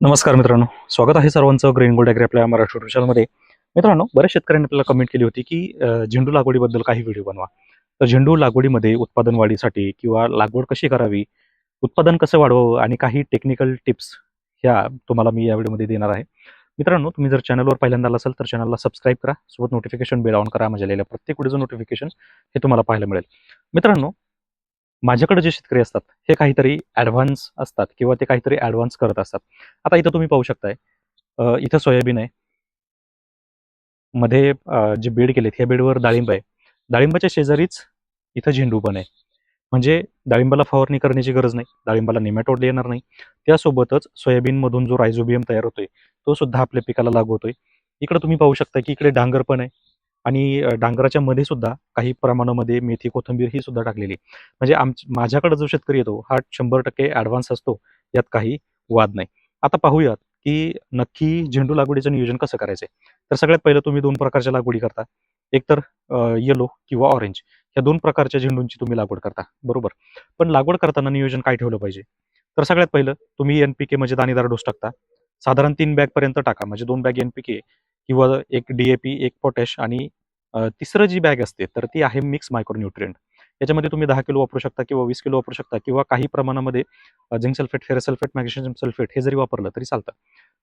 नमस्कार मित्रांनो स्वागत आहे सर्वांचं ग्रीन गोल्ड ॲग्री आपल्या मराठी ट्युशनमध्ये मित्रांनो बऱ्याच शेतकऱ्यांनी आपल्याला कमेंट केली होती की झेंडू लागवडीबद्दल काही व्हिडिओ बनवा. तर झेंडू लागवडीमध्ये उत्पादन वाढीसाठी किंवा लागवड कशी करावी उत्पादन कसं वाढवावं आणि काही टेक्निकल टिप्स ह्या तुम्हाला मी या व्हिडिओमध्ये देणार आहे. मित्रांनो तुम्ही जर चॅनलवर पहिल्यांदा असाल तर चॅनलला सबस्क्राईब करा सोबत नोटिफिकेशन बेल ऑन करा माझ्या आलेल्या प्रत्येक व्हिडिओचं नोटिफिकेशन हे तुम्हाला पाहायला मिळेल. मित्रांनो माझ्याकडे जे शेतकरी असतात हे काहीतरी ॲडव्हान्स असतात किंवा ते काहीतरी ॲडव्हान्स करत असतात. आता इथं तुम्ही पाहू शकताय इथं सोयाबीन आहे. मध्ये जे बेड केलेत ह्या बेडवर डाळिंब आहे. डाळिंबाच्या शेजारीच इथं झेंडू पण आहे. म्हणजे डाळिंबाला फवारणी करण्याची गरज नाही डाळिंबाला निमॅटोड येणार नाही. त्यासोबतच सोयाबीनमधून जो रायझोबियम तयार होतोय तो सुद्धा आपल्या पिकाला लागू होतोय. इकडे तुम्ही पाहू शकता की इकडे डांगर पण आहे. आणि डांगराच्या मध्ये सुद्धा काही प्रमाणामध्ये मेथी कोथिंबीर ही सुद्धा टाकलेली. म्हणजे आम माझ्याकडे जो शेतकरी येतो हा शंभर टक्के ॲडव्हान्स असतो यात काही वाद नाही. आता पाहूयात की नक्की झेंडू लागवडीचं नियोजन कसं करायचंय? तर सगळ्यात पहिलं तुम्ही दोन प्रकारच्या लागवडी करता. एक तर येलो किंवा ऑरेंज या दोन प्रकारच्या झेंडूंची तुम्ही लागवड करता. बरोबर? पण लागवड करताना नियोजन काय ठेवलं पाहिजे? तर सगळ्यात पहिलं तुम्ही एन पी के म्हणजे दाणेदार डोस टाकता. साधारण तीन बॅग पर्यंत टाका. म्हणजे दोन बॅग एन पी के किंवा एक डीएपी एक पोटॅश आणि तिसरं जी बॅग असते तर ती आहे मिक्स मायक्रोन्युट्रिएंट. याच्यामध्ये तुम्ही दहा किलो वापरू शकता किंवा वीस किलो वापरू शकता किंवा काही प्रमाणामध्ये zinc sulphate ferrous sulphate magnesium sulphate हे जरी वापरलं तरी चालतं.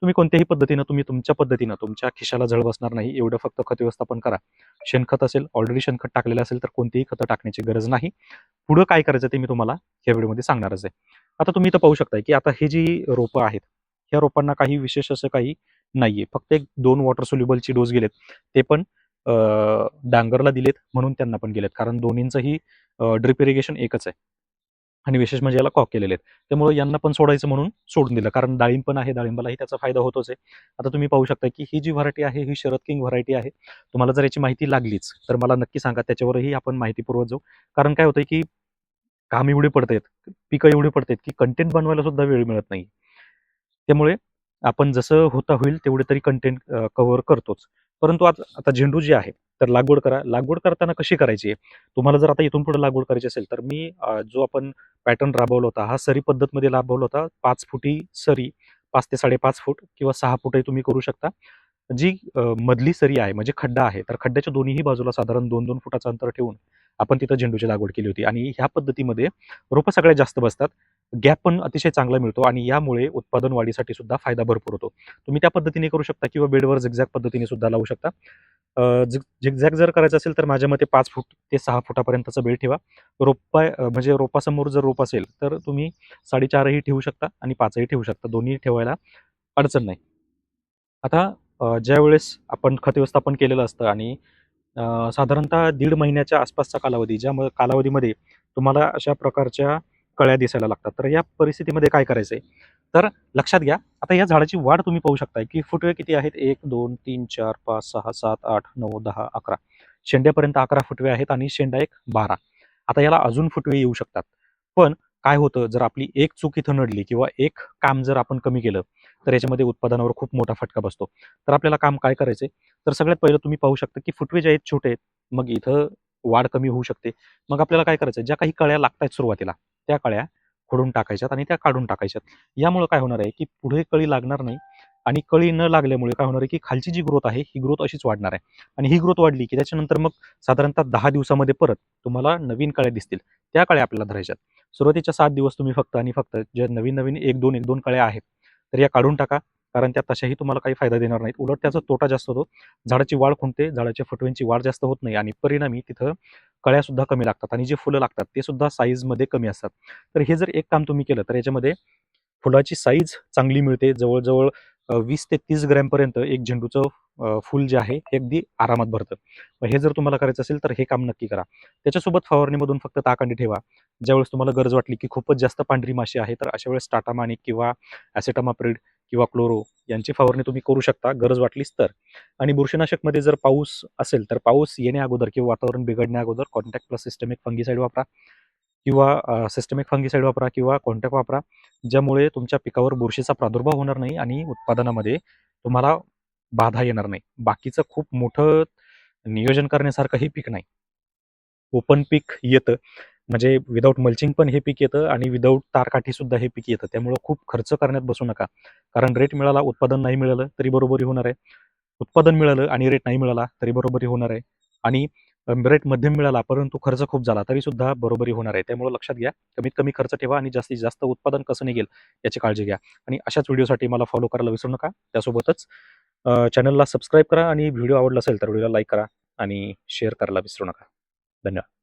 तुम्ही कोणत्याही पद्धतीनं तुम्ही तुमच्या पद्धतीनं तुमच्या खिशाला जळ बसणार नाही एवढं फक्त खत व्यवस्थापन करा. शेणखत असेल ऑलरेडी शेणखत टाकलेलं असेल तर कोणतीही खतं टाकण्याची गरज नाही. पुढं काय करायचं ते मी तुम्हाला या व्हिडिओमध्ये सांगणारच आहे. आता तुम्ही इथं पाहू शकताय की आता हे जी रोपं आहेत ह्या रोपांना काही विशेष असं काही नाहीये. फक्त एक दोन वॉटर सोल्युबलची डोस गेलेत. ते पण डांगरला दिलेत म्हणून त्यांना पण गेलेत. कारण दोन्हींचंही ड्रिप इरिगेशन एकच आहे. आणि विशेष म्हणजे याला कॉक केलेले आहेत. त्यामुळे यांना पण सोडायचं म्हणून सोडून दिलं. कारण डाळिंब पण आहे. डाळिंबालाही त्याचा फायदा होतोच आहे. आता तुम्ही पाहू शकता की ही जी व्हरायटी आहे ही शरद किंग व्हरायटी आहे. तुम्हाला जर याची माहिती लागलीच तर मला नक्की सांगा. त्याच्यावरही आपण माहिती पुरवत जाऊ. कारण काय होतंय की काम एवढे पडतायत पिकं एवढे पडतायत की कंटेंट बनवायला सुद्धा वेळ मिळत नाही. त्यामुळे आपण जसं होता होईल तेवढे तरी कंटेंट कव्हर करतोच. परंतु आता आता झेंडू जे आहे तर लागवड करा लागवड करताना कशी करायची? आहे तुम्हाला जर आता इथून पुढे लागवड करायची असेल तर मी जो आपण पॅटर्न राबवला होता हा सरी पद्धतमध्ये राबवला होता पाच फुटी सरी पाच ते साडेपाच फूट किंवा सहा फुटही तुम्ही करू शकता. जी मधली सरी आहे म्हणजे खड्डा आहे तर खड्ड्याच्या दोन्हीही बाजूला साधारण दोन दोन फुटाचं अंतर ठेवून आपण तिथं झेंडूची लागवड केली होती. आणि ह्या पद्धतीमध्ये रोपं सगळ्यात जास्त बसतात. गॅप पण अतिशय चांगला मिळतो आणि यामुळे उत्पादन वाढीसाठी सुद्धा फायदा भरपूर होतो. तुम्ही त्या पद्धतीने करू शकता किंवा बेडवर झिगझॅग पद्धतीने सुद्धा लावू शकता. झिगझॅग जर करायचं असेल तर माझ्या मते पाच फूट ते सहा फुटापर्यंतचा बेड ठेवा. रोपा म्हणजे रोपासमोर जर रोप असेल तर तुम्ही साडेचारही ठेवू शकता आणि पाचही ठेवू शकता. दोन्ही ठेवायला अडचण नाही. आता ज्या ज्यावेळेस आपण खत व्यवस्थापन केलेलं असतं आणि साधारणतः दीड महिन्याच्या आसपासचा कालावधी ज्या म- कालावधीमध्ये तुम्हाला अशा प्रकारच्या कळ्या दिसायला लागतात. तर या परिस्थितीमध्ये काय करायचं आहे तर लक्षात घ्या आता या झाडाची वाढ तुम्ही पाहू शकताय की फुटवे किती आहेत? एक दोन तीन चार पाच सहा सात आठ नऊ दहा अकरा. शेंड्यापर्यंत अकरा फुटवे आहेत आणि शेंडा एक बारा. आता याला अजून फुटवे येऊ शकतात. पण काय होतं? जर आपली एक चूक इथं नडली किंवा एक काम जर आपण कमी केलं तर याच्यामध्ये उत्पादनावर खूप मोठा फटका बसतो. तर आपल्याला काम काय करायचंय? तर सगळ्यात पहिलं तुम्ही पाहू शकता की फुटवे जे आहेत छोटे आहेत मग इथं वाढ कमी होऊ शकते. मग आपल्याला काय करायचं ज्या काही कळ्या लागतायत सुरुवातीला त्या कळ्या खोडून टाकायच्यात आणि त्या काढून टाकायच्यात. यामुळे काय होणार आहे की पुढे कळी लागणार नाही आणि कळी न लागल्यामुळे काय होणार आहे की खालची जी ग्रोथ आहे ही ग्रोथ अशीच वाढणार आहे. आणि ही ग्रोथ वाढली की त्याच्यानंतर मग साधारणतः दहा दिवसामध्ये परत तुम्हाला नवीन कळ्या दिसतील. त्या कळ्या आपल्याला धरायच्यात. सुरुवातीच्या सात दिवस तुम्ही फक्त आणि फक्त ज्या नवीन नवीन एक दोन एक दोन कळ्या आहेत तर या काढून टाका. कारण त्या तशाही तुम्हाला काही फायदा देणार नाहीत. उलट त्याचा तोटा जास्त होतो. झाडाची वाढ खुंटते झाडाच्या फुटव्यांची वाढ जास्त होत नाही आणि परिणामी तिथं कळ्या सुद्धा कमी लागतात आणि जे फुलं लागतात ते सुद्धा साईजमध्ये कमी असतात. तर हे जर एक काम तुम्ही केलं तर याच्यामध्ये फुलाची साईज चांगली मिळते. जवळजवळ वीस ते तीस ग्रॅमपर्यंत एक झेंडूचं फुल जे आहे हे अगदी आरामात भरतं. मग हे जर तुम्हाला करायचं असेल तर हे काम नक्की करा. त्याच्यासोबत फवारणीमधून फक्त ताकांडी ठेवा. ज्यावेळेस तुम्हाला गरज वाटली की खूपच जास्त पांढरी माशी आहे तर अशा वेळेस टाटामानिक किंवा ॲसेटामाप्रिड किंवा क्लोरो यांची फवारणी तुम्ही करू शकता गरज वाटलीच तर. आणि बुरशीनाशकमध्ये जर पाऊस असेल तर पाऊस येण्या अगोदर किंवा वातावरण बिघडण्या अगोदर कॉन्टॅक्ट प्लस सिस्टमिक फंगीसाईड वापरा किंवा सिस्टमिक फंगीसाईड वापरा किंवा कॉन्टॅक्ट वापरा ज्यामुळे तुमच्या पिकावर बुरशीचा प्रादुर्भाव होणार नाही आणि उत्पादनामध्ये तुम्हाला बाधा येणार नाही. बाकीचं खूप मोठं नियोजन करण्यासारखंही पीक नाही. ओपन पीक येतं. म्हणजे विदाऊट मल्चिंग पण हे पीक येतं आणि विदाऊट तारकाठी सुद्धा हे पीक येतं. त्यामुळं खूप खर्च करण्यात बसू नका. कारण रेट मिळाला उत्पादन नाही मिळालं तरी बरोबरी होणार आहे. उत्पादन मिळालं आणि रेट नाही मिळाला तरी बरोबरी होणार आहे. आणि रेट मध्यम मिळाला परंतु खर्च खूप झाला तरी सुद्धा बरोबरी होणार आहे. त्यामुळे लक्षात घ्या कमीत कमी खर्च ठेवा आणि जास्तीत जास्त उत्पादन कसं निघेल याची काळजी घ्या. आणि अशाच व्हिडिओसाठी मला फॉलो करायला विसरू नका. त्यासोबतच चॅनलला सबस्क्राईब करा आणि व्हिडिओ आवडला असेल तर व्हिडिओला लाईक करा आणि शेअर करायला विसरू नका. धन्यवाद.